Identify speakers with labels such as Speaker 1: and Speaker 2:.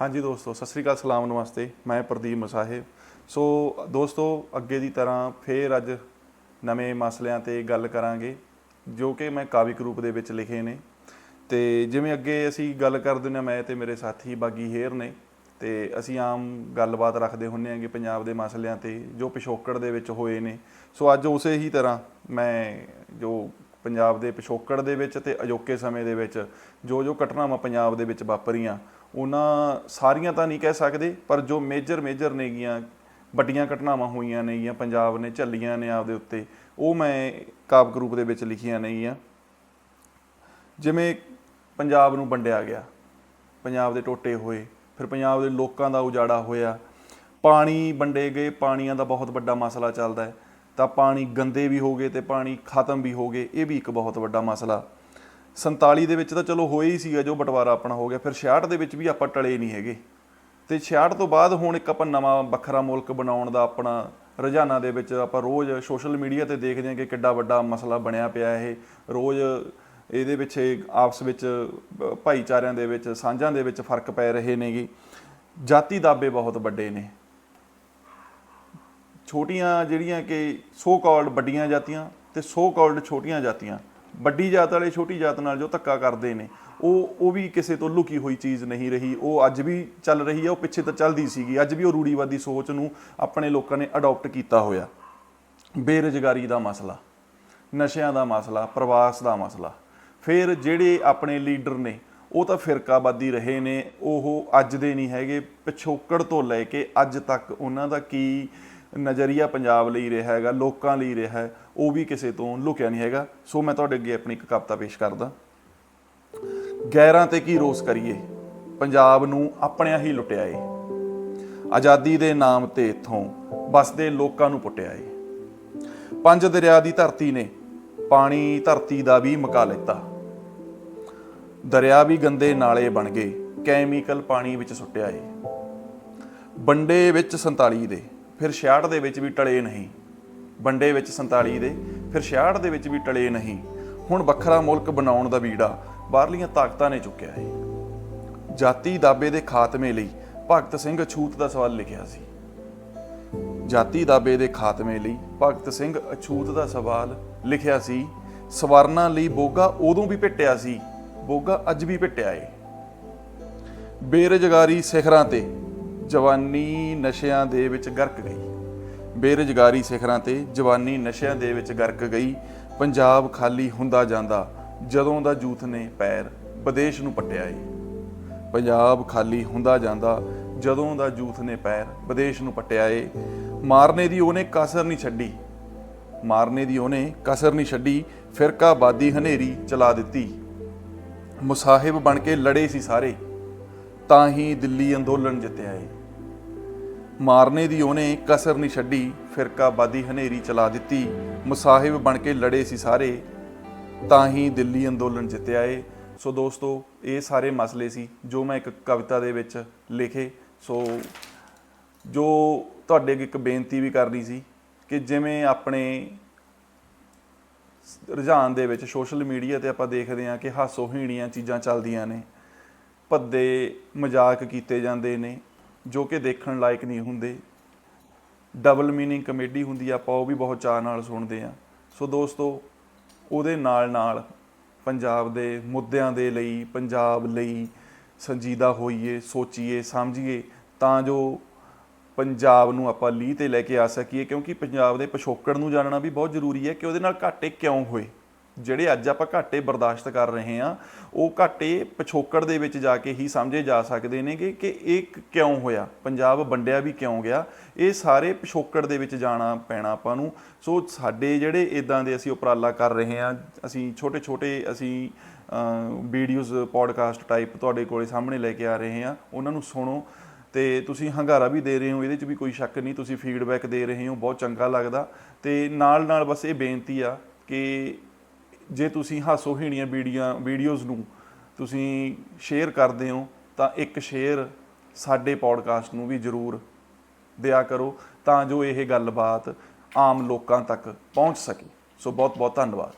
Speaker 1: ਹਾਂਜੀ ਦੋਸਤੋ, ਸਤਿ ਸ੍ਰੀ ਅਕਾਲ, ਸਲਾਮ, ਨਮਸਤੇ। ਮੈਂ ਪ੍ਰਦੀਪ ਮਸਾਹਿਬ ਸੋ ਦੋਸਤੋ, ਅੱਗੇ ਦੀ ਤਰ੍ਹਾਂ ਫੇਰ ਅੱਜ ਨਵੇਂ ਮਸਲਿਆਂ ਤੇ ਗੱਲ ਕਰਾਂਗੇ, ਜੋ ਕਿ ਮੈਂ ਕਾਵਿਕ ਰੂਪ ਦੇ ਵਿੱਚ ਲਿਖੇ ਨੇ। ਤੇ ਜਿਵੇਂ ਅੱਗੇ ਅਸੀਂ ਗੱਲ ਕਰਦੇ ਨੇ ਮੈਂ ਤੇ ਮੇਰੇ ਸਾਥੀ ਬਾਗੀ ਹੇਰ ਨੇ, ਤੇ ਅਸੀਂ ਆਮ ਗੱਲਬਾਤ ਰੱਖਦੇ ਹੁੰਨੇ ਆਂਗੇ ਪੰਜਾਬ ਦੇ ਮਸਲਿਆਂ ਤੇ ਜੋ ਪਿਛੋਕੜ ਦੇ ਵਿੱਚ ਹੋਏ ਨੇ। ਸੋ ਅੱਜ ਉਸੇ ਹੀ ਤਰ੍ਹਾਂ ਮੈਂ ਜੋ ਪੰਜਾਬ ਦੇ ਪਿਛੋਕੜ ਦੇ ਵਿੱਚ ਤੇ ਅਜੋਕੇ ਸਮੇਂ ਦੇ ਵਿੱਚ ਜੋ ਜੋ ਘਟਨਾਵਾਂ ਪੰਜਾਬ ਦੇ ਵਿੱਚ ਵਾਪਰੀਆਂ, ਉਹਨਾਂ ਸਾਰੀਆਂ ਤਾਂ ਨਹੀਂ ਕਹਿ ਸਕਦੇ, ਪਰ ਜੋ ਮੇਜਰ ਮੇਜਰ ਨੇਗੀਆਂ ਵੱਡੀਆਂ ਘਟਨਾਵਾਂ ਹੋਈਆਂ ਨੇਗੀਆਂ ਪੰਜਾਬ ਨੇ ਝੱਲੀਆਂ ਨੇ ਆਪਦੇ ਉੱਤੇ, ਉਹ ਮੈਂ ਕਾਵਿ ਰੂਪ ਦੇ ਵਿੱਚ ਲਿਖੀਆਂ ਨੇਗੀਆਂ ਜਿਵੇਂ ਪੰਜਾਬ ਨੂੰ ਵੰਡਿਆ ਗਿਆ, ਪੰਜਾਬ ਦੇ ਟੋਟੇ ਹੋਏ, ਫਿਰ ਪੰਜਾਬ ਦੇ ਲੋਕਾਂ ਦਾ ਉਜਾੜਾ ਹੋਇਆ, ਪਾਣੀ ਵੰਡੇ ਗਏ, ਪਾਣੀਆਂ ਦਾ ਬਹੁਤ ਵੱਡਾ ਮਸਲਾ ਚੱਲਦਾ ਹੈ। ਤਾਂ ਪਾਣੀ ਗੰਦੇ ਵੀ ਹੋ ਗਏ ਤੇ ਪਾਣੀ ਖਤਮ ਵੀ ਹੋ ਗਏ, ਇਹ ਵੀ ਇੱਕ ਬਹੁਤ ਵੱਡਾ ਮਸਲਾ। 47 ਦੇ ਵਿੱਚ ਤਾਂ ਚਲੋ ਹੋਇਆ ਹੀ ਸੀਗਾ ਜੋ ਬਟਵਾਰਾ ਆਪਣਾ ਹੋ ਗਿਆ, ਫਿਰ 66 ਦੇ ਵਿੱਚ ਵੀ ਆਪਾਂ ਟਲੇ ਨਹੀਂ ਹੈਗੇ। ਤੇ 66 ਤੋਂ ਬਾਅਦ ਹੁਣ ਇੱਕ ਆਪਾਂ ਨਵਾਂ ਵੱਖਰਾ ਮੁਲਕ ਬਣਾਉਣ ਦਾ ਆਪਣਾ ਰੁਝਾਨਾਂ ਦੇ ਵਿੱਚ ਆਪਾਂ ਰੋਜ਼ ਸੋਸ਼ਲ ਮੀਡੀਆ ਤੇ ਦੇਖਦੇ ਹਾਂ ਕਿ ਕਿੱਡਾ ਵੱਡਾ ਮਸਲਾ ਬਣਿਆ ਪਿਆ ਇਹ। ਰੋਜ਼ ਇਹਦੇ ਵਿੱਚ ਆਪਸ ਵਿੱਚ ਭਾਈਚਾਰਿਆਂ ਦੇ ਵਿੱਚ ਸਾਂਝਾਂ ਦੇ ਵਿੱਚ ਫ਼ਰਕ ਪੈ ਰਹੇ ਨੇਗੇ। ਜਾਤੀ ਦਾਬੇ ਬਹੁਤ ਵੱਡੇ ਨੇ। ਛੋਟੀਆਂ ਜਿਹੜੀਆਂ ਕਿ ਸੋ ਕਾਲਡ ਵੱਡੀਆਂ ਜਾਤੀਆਂ ਤੇ ਸੋ ਕਾਲਡ ਛੋਟੀਆਂ ਜਾਤੀਆਂ। ਵੱਡੀ ਜਾਤ ਵਾਲੇ ਛੋਟੀ ਜਾਤ ਨਾਲ ਜੋ ਧੱਕਾ ਕਰਦੇ ਨੇ, ਉਹ ਉਹ ਵੀ ਕਿਸੇ ਤੋਂ ਲੁਕੀ ਹੋਈ ਚੀਜ਼ ਨਹੀਂ ਰਹੀ। ਉਹ ਅੱਜ ਵੀ ਚੱਲ ਰਹੀ ਹੈ ਉਹ ਪਿੱਛੇ ਤਾਂ ਚੱਲਦੀ ਸੀਗੀ। ਅੱਜ ਵੀ ਉਹ ਰੂੜੀਵਾਦੀ ਸੋਚ ਨੂੰ ਆਪਣੇ ਲੋਕਾਂ ਨੇ ਅਡਾਪਟ ਕੀਤਾ ਹੋਇਆ। ਬੇਰੁਜ਼ਗਾਰੀ ਦਾ ਮਸਲਾ, ਨਸ਼ਿਆਂ ਦਾ ਮਸਲਾ, ਪ੍ਰਵਾਸ ਦਾ ਮਸਲਾ। ਫਿਰ ਜਿਹੜੇ ਆਪਣੇ ਲੀਡਰ ਨੇ, ਉਹ ਤਾਂ ਫਿਰਕਾਬਾਦੀ ਰਹੇ ਨੇ, ਉਹ ਅੱਜ ਦੇ ਨਹੀਂ ਹੈਗੇ। ਪਿਛੋਕੜ ਤੋਂ ਲੈ ਕੇ ਅੱਜ ਤੱਕ ਉਹਨਾਂ ਦਾ ਕੀ ਨਜ਼ਰੀਆ ਪੰਜਾਬ ਲਈ ਰਿਹਾ ਹੈਗਾ, ਲੋਕਾਂ ਲਈ ਰਿਹਾ ਹੈ, ਉਹ ਵੀ ਕਿਸੇ ਤੋਂ ਲੁਕਿਆ ਨਹੀਂ ਹੈਗਾ। ਸੋ ਮੈਂ ਤੁਹਾਡੇ ਅੱਗੇ ਆਪਣੀ ਇੱਕ ਕਵਿਤਾ ਪੇਸ਼ ਕਰਦਾ। ਗੈਰਾਂ ਤੇ ਕੀ ਰੋਸ ਕਰੀਏ? ਪੰਜਾਬ ਨੂੰ ਆਪਣਿਆਂ ਹੀ ਲੁੱਟਿਆ ਏ ਆਜ਼ਾਦੀ ਦੇ ਨਾਮ ਤੇ ਇਥੋਂ ਬਸਦੇ ਲੋਕਾਂ ਨੂੰ ਪੁੱਟਿਆ ਏ ਪੰਜ ਦਰਿਆ ਦੀ ਧਰਤੀ ਨੇ ਪਾਣੀ ਧਰਤੀ ਦਾ ਵੀ ਮਕਾ ਲਿੱਤਾ। ਦਰਿਆ ਵੀ ਗੰਦੇ ਨਾਲੇ ਬਣ ਗਏ, ਕੈਮੀਕਲ ਪਾਣੀ ਵਿੱਚ ਸੁੱਟਿਆ ਏ ਬੰਡੇ ਵਿੱਚ 47 ਦੇ। ਫਿਰ 66 ਦੇ ਵਿੱਚ ਵੀ ਟਲੇ ਨਹੀਂ। ਬੰਡੇ ਵਿੱਚ 47 ਦੇ, ਫਿਰ 66 ਦੇ ਵਿੱਚ ਵੀ ਟਲੇ ਨਹੀਂ। ਹੁਣ ਵੱਖਰਾ ਮੁਲਕ ਬਣਾਉਣ ਦਾ ਬੀੜਾ ਬਾਹਰਲੀਆਂ ਤਾਕਤਾਂ ਨੇ ਚੁੱਕਿਆ ਏ ਜਾਤੀ ਦਾਬੇ ਦੇ ਖਾਤਮੇ ਲਈ ਭਗਤ ਸਿੰਘ ਅਛੂਤ ਦਾ ਸਵਾਲ ਲਿਖਿਆ ਸੀ। ਜਾਤੀ ਦਾਬੇ ਦੇ ਖਾਤਮੇ ਲਈ ਭਗਤ ਸਿੰਘ ਅਛੂਤ ਦਾ ਸਵਾਲ ਲਿਖਿਆ ਸੀ। ਸਵਰਨਾਂ ਲਈ ਬੋਗਾ ਉਦੋਂ ਵੀ ਪਿੱਟਿਆ ਸੀ, ਬੋਗਾ ਅੱਜ ਵੀ ਪਿੱਟਿਆ ਏ। ਬੇਰੁਜ਼ਗਾਰੀ ਸਿਖਰਾਂ ਤੇ ਜਵਾਨੀ ਨਸ਼ਿਆਂ ਦੇ ਵਿੱਚ ਗਰਕ ਗਈ। ਬੇਰੁਜ਼ਗਾਰੀ ਸਿਖਰਾਂ ਤੇ ਜਵਾਨੀ ਨਸ਼ਿਆਂ ਦੇ ਵਿੱਚ ਗਰਕ ਗਈ। ਪੰਜਾਬ ਖਾਲੀ ਹੁੰਦਾ ਜਾਂਦਾ, ਜਦੋਂ ਦਾ ਯੂਥ ਨੇ ਪੈਰ ਵਿਦੇਸ਼ ਨੂੰ ਪੱਟਿਆ ਏ। ਪੰਜਾਬ ਖਾਲੀ ਹੁੰਦਾ ਜਾਂਦਾ, ਜਦੋਂ ਦਾ ਯੂਥ ਨੇ ਪੈਰ ਵਿਦੇਸ਼ ਨੂੰ ਪੱਟਿਆ ਏ। ਮਾਰਨੇ ਦੀ ਉਹਨੇ ਕਸਰ ਨਹੀਂ ਛੱਡੀ। ਮਾਰਨੇ ਦੀ ਉਹਨੇ ਕਸਰ ਨਹੀਂ ਛੱਡੀ ਫਿਰਕਾਬਾਦੀ ਹਨੇਰੀ ਚਲਾ ਦਿੱਤੀ। ਮੁਸਾਹਿਬ ਬਣ ਕੇ ਲੜੇ ਸੀ ਸਾਰੇ, ਤਾਂ ਹੀ ਦਿੱਲੀ ਅੰਦੋਲਨ ਜਿੱਤਿਆ ਏ। ਮਾਰਨੇ ਦੀ ਉਹਨੇ ਕਸਰ ਨਹੀਂ ਛੱਡੀ ਫਿਰਕਾਬਾਦੀ ਹਨੇਰੀ ਚਲਾ ਦਿੱਤੀ। ਮੁਸਾਹਿਬ ਬਣ ਕੇ ਲੜੇ ਸੀ ਸਾਰੇ, ਤਾਂ ਹੀ ਦਿੱਲੀ ਅੰਦੋਲਨ ਜਿੱਤਿਆ ਏ। ਸੋ ਦੋਸਤੋ, ਇਹ ਸਾਰੇ ਮਸਲੇ ਸੀ ਜੋ ਮੈਂ ਇੱਕ ਕਵਿਤਾ ਦੇ ਵਿੱਚ ਲਿਖੇ। ਸੋ ਜੋ ਤੁਹਾਡੇ ਅੱਗੇ ਇੱਕ ਬੇਨਤੀ ਵੀ ਕਰਨੀ ਸੀ ਕਿ ਜਿਵੇਂ ਆਪਣੇ ਰੁਝਾਨ ਦੇ ਵਿੱਚ ਸੋਸ਼ਲ ਮੀਡੀਆ ਤੇ ਆਪਾਂ ਦੇਖਦੇ ਹਾਂ ਕਿ ਹਾਸੋਹੀਣੀਆਂ ਚੀਜ਼ਾਂ ਚੱਲਦੀਆਂ ਨੇ, ਭੱਦੇ ਮਜ਼ਾਕ ਕੀਤੇ ਜਾਂਦੇ ਨੇ ਜੋ ਕਿ ਦੇਖਣ ਲਾਇਕ ਨਹੀਂ ਹੁੰਦੇ। ਡਬਲ ਮੀਨਿੰਗ ਕਮੇਡੀ ਹੁੰਦੀ ਆ, ਆਪਾਂ ਉਹ ਵੀ ਬਹੁਤ ਚਾਅ ਨਾਲ ਸੁਣਦੇ ਆ। ਸੋ ਦੋਸਤੋ, ਉਹਦੇ ਨਾਲ ਨਾਲ ਪੰਜਾਬ ਦੇ ਮੁੱਦਿਆਂ ਦੇ ਲਈ, ਪੰਜਾਬ ਲਈ ਸੰਜੀਦਾ ਹੋਈਏ, ਸੋਚੀਏ, ਸਮਝੀਏ, ਤਾਂ ਜੋ ਪੰਜਾਬ ਨੂੰ ਆਪਾਂ ਲੀਹ ਤੇ ਲੈ ਕੇ ਆ ਸਕੀਏ, ਕਿਉਂਕਿ ਪੰਜਾਬ ਦੇ ਪਿਛੋਕੜ ਨੂੰ ਜਾਣਨਾ ਵੀ ਬਹੁਤ ਜ਼ਰੂਰੀ ਹੈ ਕਿ ਉਹਦੇ ਨਾਲ ਘਾਟੇ ਕਿਉਂ ਹੋਏ। ਜਿਹੜੇ ਅੱਜ ਆਪਾਂ ਘਾਟੇ ਬਰਦਾਸ਼ਤ ਕਰ ਰਹੇ ਹਾਂ, ਉਹ ਘਾਟੇ ਪਿਛੋਕੜ ਦੇ ਵਿੱਚ ਜਾ ਕੇ ਹੀ ਸਮਝੇ ਜਾ ਸਕਦੇ ਨੇ ਕਿ ਕਿ ਇਹ ਕਿਉਂ ਹੋਇਆ? ਪੰਜਾਬ ਵੰਡਿਆ ਵੀ ਕਿਉਂ ਗਿਆ? ਇਹ ਸਾਰੇ ਪਿਛੋਕੜ ਦੇ ਵਿੱਚ ਜਾਣਾ ਪੈਣਾ ਆਪਾਂ ਨੂੰ। ਸੋ ਸਾਡੇ ਜਿਹੜੇ ਇਦਾਂ ਦੇ ਅਸੀਂ ਉਪਰਾਲਾ ਕਰ ਰਹੇ ਹਾਂ, ਅਸੀਂ ਛੋਟੇ ਛੋਟੇ ਅਸੀਂ ਵੀਡੀਓਜ਼, ਪੋਡਕਾਸਟ ਟਾਈਪ ਤੁਹਾਡੇ ਕੋਲੇ ਸਾਹਮਣੇ ਲੈ ਕੇ ਆ ਰਹੇ ਹਾਂ, ਉਹਨਾਂ ਨੂੰ ਸੁਣੋ। ਤੇ ਤੁਸੀਂ ਹੰਗਾਰਾ ਵੀ ਦੇ ਰਹੇ ਹੋ, ਇਹਦੇ 'ਚ ਵੀ ਕੋਈ ਸ਼ੱਕ ਨਹੀਂ, ਤੁਸੀਂ ਫੀਡਬੈਕ ਦੇ ਰਹੇ ਹੋ, ਬਹੁਤ ਚੰਗਾ ਲੱਗਦਾ। ਤੇ ਨਾਲ ਨਾਲ ਬਸ ਇਹ ਬੇਨਤੀ ਆ ਕਿ ਜੇ ਤੁਸੀਂ ਹਾਸੋਹੀਣੀਆਂ ਵੀਡੀਓ ਵੀਡੀਓਜ਼ ਨੂੰ ਤੁਸੀਂ ਸ਼ੇਅਰ ਕਰਦੇ ਹੋ, ਤਾਂ ਇੱਕ ਸ਼ੇਅਰ ਸਾਡੇ ਪੋਡਕਾਸਟ ਨੂੰ ਵੀ ਜਰੂਰ ਦਿਆ ਕਰੋ, ਤਾਂ ਜੋ ਇਹ ਗੱਲਬਾਤ ਆਮ ਲੋਕਾਂ ਤੱਕ ਪਹੁੰਚ ਸਕੇ। ਸੋ ਬਹੁਤ ਬਹੁਤ ਧੰਨਵਾਦ।